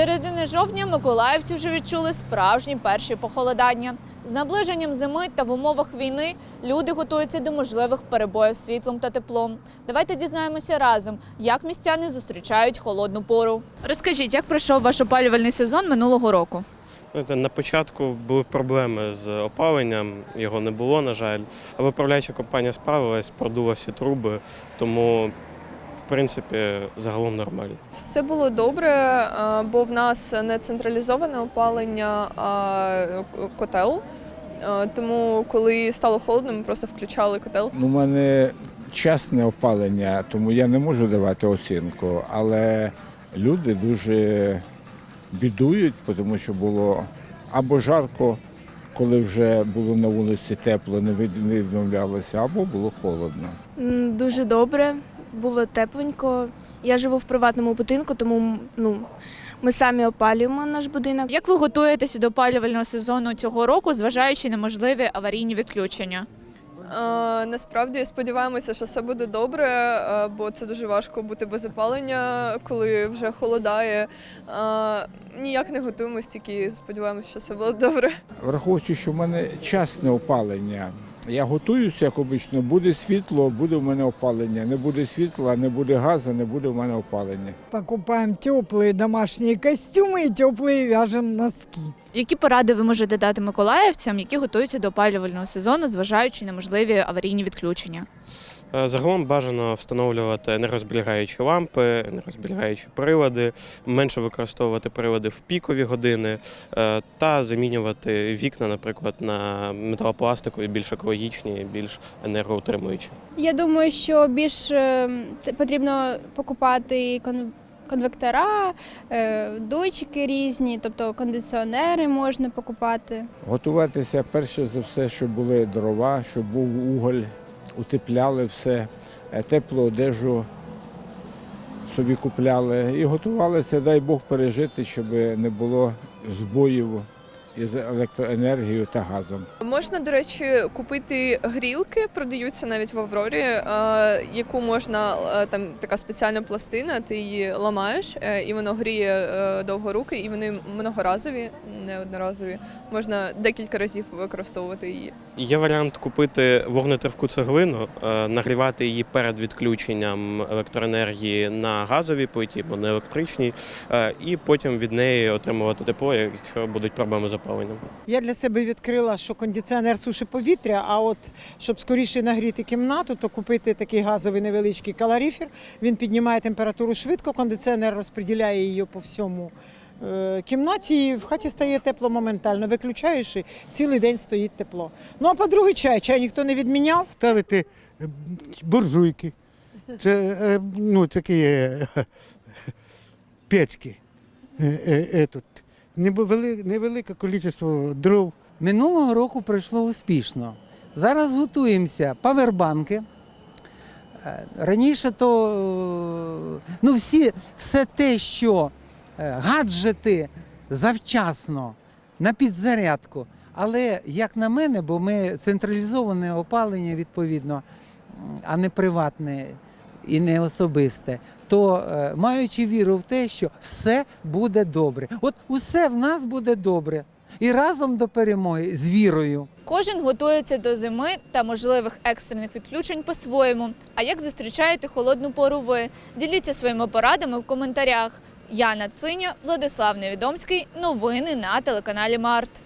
середини жовтня миколаївці вже відчули справжні перші похолодання. З наближенням зими та в умовах війни люди готуються до можливих перебоїв світлом та теплом. Давайте дізнаємося разом, як містяни зустрічають холодну пору. Розкажіть, як пройшов ваш опалювальний сезон минулого року? На початку були проблеми з опаленням, його не було, на жаль. Але управляюча компанія справилась, продула всі труби, тому в принципі загалом нормально. Все було добре, е, бо в нас не централізоване опалення, а котел. Е, Тому, коли стало холодно, ми просто включали котел. У мене частне опалення, тому я не можу давати оцінку, але люди дуже бідують, тому що було або жарко, коли вже було на вулиці тепло, не від- не відновлялося, або було холодно. Дуже добре, було тепленько. Я живу в приватному будинку, тому ну, ми самі опалюємо наш будинок. Як ви готуєтеся до опалювального сезону цього року, зважаючи на можливі аварійні відключення? Е, Насправді сподіваємося, що все буде добре, е, бо це дуже важко бути без опалення, коли вже холодає. Е, Ніяк не готуємось, тільки сподіваємося, що все буде добре. Враховуючи, що в мене частне опалення, я готуюся, як обично, буде світло, буде в мене опалення. Не буде світла, не буде газу, не буде в мене опалення. Покупаем теплые домашние костюмы и теплые вяжем носки. Які поради ви можете дати миколаївцям, які готуються до опалювального сезону, зважаючи на можливі аварійні відключення? Е, Загалом бажано встановлювати нерозберігаючі лампи, нерозберігаючі прилади, менше використовувати прилади в пікові години е, та замінювати вікна, наприклад, на металопластикові, більш екологічні, більш енергоутримуючі. Я думаю, що більш е, потрібно покупати кон- конвектора, датчики різні, тобто кондиціонери можна покупати. Готуватися перше за все, щоб були дрова, щоб був уголь, утепляли все, е, теплу одежу собі купляли і готувалися, дай Бог, пережити, щоб не було збоїв із електроенергією та газом. Можна, до речі, купити грілки, продаються навіть в Аврорі, е, яку можна е, там така спеціальна пластина, ти її ламаєш, е, і воно гріє довго руки, і вони многоразові, не одноразові. Можна декілька разів використовувати її. Є варіант купити вогнетривку цеглину, нагрівати її перед відключенням електроенергії на газовій плиті або на електричній, і потім від неї отримувати тепло, якщо будуть проблеми з опаленням. Я для себе відкрила, що кондиціонер сушить повітря, а от щоб скоріше нагріти кімнату, то купити такий газовий невеличкий калорифер. Він піднімає температуру швидко, кондиціонер розподіляє її по всьому е, кімнаті, і в хаті стає тепло моментально. Виключаєш і цілий день стоїть тепло. Ну а по-друге, чай. Чай ніхто не відміняв. ставити е, буржуйки. Це е, ну, такі е, печки. Е, е, е, тут. Невели- Невелике кількість дров. Минулого року пройшло успішно. Зараз готуємося павербанки. Е, Раніше то е, ну, всі, все те, що е, гаджети завчасно на підзарядку. Але як на мене, бо ми централізоване опалення відповідно, а не приватне і не особисте, то е, маючи віру в те, що все буде добре. От усе в нас буде добре. І разом до перемоги з вірою. Кожен готується до зими та можливих екстрених відключень по-своєму. А як зустрічаєте холодну пору ви? Діліться своїми порадами в коментарях. Яна Циня, Владислав Невідомський. Новини на телеканалі Март.